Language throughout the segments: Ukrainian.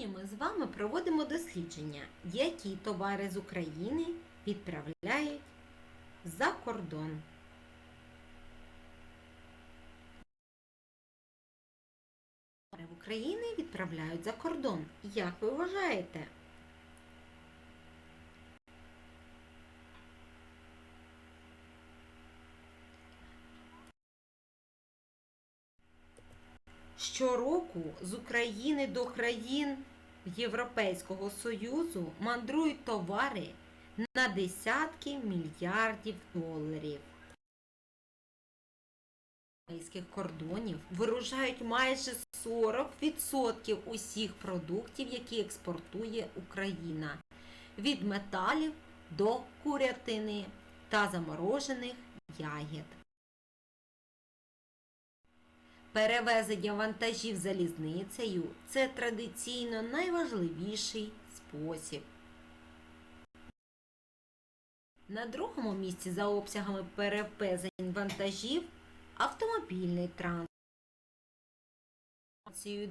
Сьогодні ми з вами проводимо дослідження, які товари з України відправляють за кордон. Товари в Україні відправляють за кордон. Як ви вважаєте? Щороку з України до країн Європейського Союзу мандрують товари на десятки мільярдів доларів. Європейських кордонів виружають майже 40% усіх продуктів, які експортує Україна, від металів до курятини та заморожених ягід. Перевезення вантажів залізницею це традиційно найважливіший спосіб. На другому місці за обсягами перевезень вантажів автомобільний транспорт.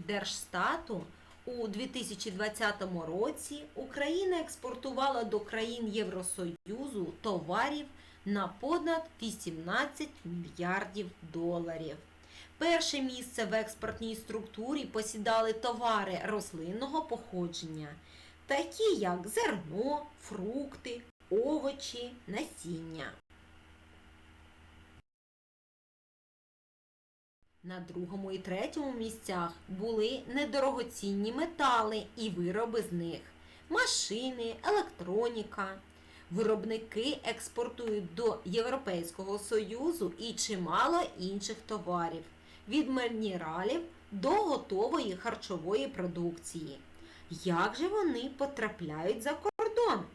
Держстату у 2020 році Україна експортувала до країн Євросоюзу товарів на понад 18 мільярдів доларів. Перше місце в експортній структурі посідали товари рослинного походження, такі як зерно, фрукти, овочі, насіння. На другому і третьому місцях були недорогоцінні метали і вироби з них, машини, електроніка. Виробники експортують до Європейського Союзу і чимало інших товарів від мінералів до готової харчової продукції. Як же вони потрапляють за кордон?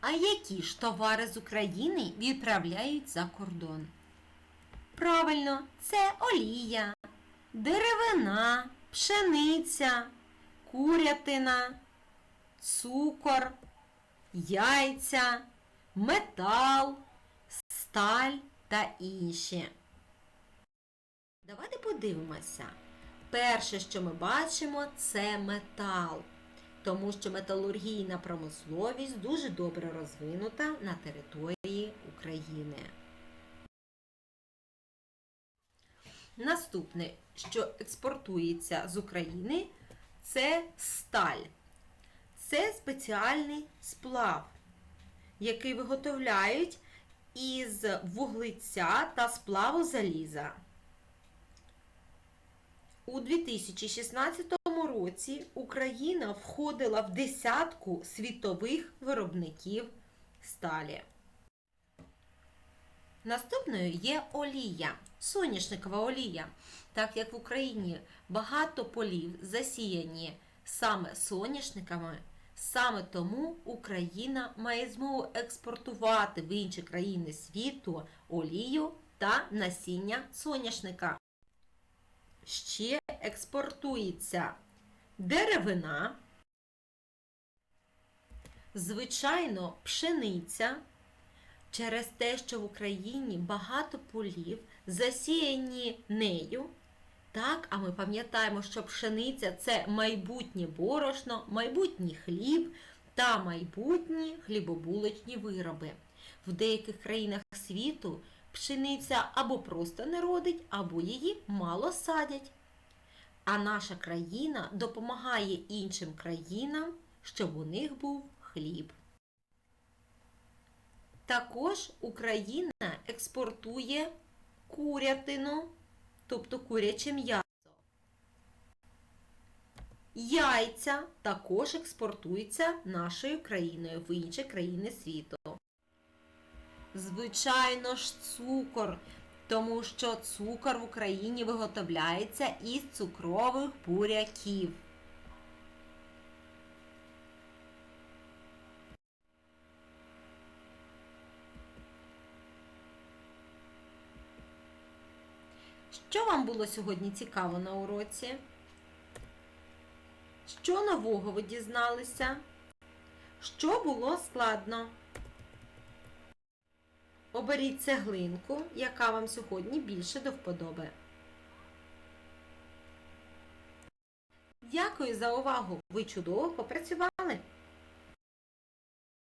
А які ж товари з України відправляють за кордон? Правильно, це олія, деревина, пшениця, курятина, цукор, яйця, метал, сталь та інші. Давайте подивимося. Перше, що ми бачимо, це метал, тому що металургійна промисловість дуже добре розвинута на території України. Наступне, що експортується з України, це сталь. Це спеціальний сплав, який виготовляють із вуглеця та сплаву заліза. У 2016 році Україна входила в десятку світових виробників сталі. Наступною є олія, соняшникова олія. Так як в Україні багато полів засіяні саме соняшниками, саме тому Україна має змогу експортувати в інші країни світу олію та насіння соняшника. Ще експортується деревина, звичайно, пшениця. Через те, що в Україні багато полів засіяні нею. Так, а ми пам'ятаємо, що пшениця це майбутнє борошно, майбутній хліб та майбутні хлібобулочні вироби. В деяких країнах світу пшениця або просто не родить, або її мало садять. А наша країна допомагає іншим країнам, щоб у них був хліб. Також Україна експортує курятину, тобто куряче м'ясо. Яйця також експортуються нашою країною в інші країни світу. Звичайно ж, цукор, тому що цукор в Україні виготовляється із цукрових буряків. Що вам було сьогодні цікаво на уроці? Що нового ви дізналися? Що було складно? Оберіть цеглинку, яка вам сьогодні більше до вподоби. Дякую за увагу! Ви чудово попрацювали!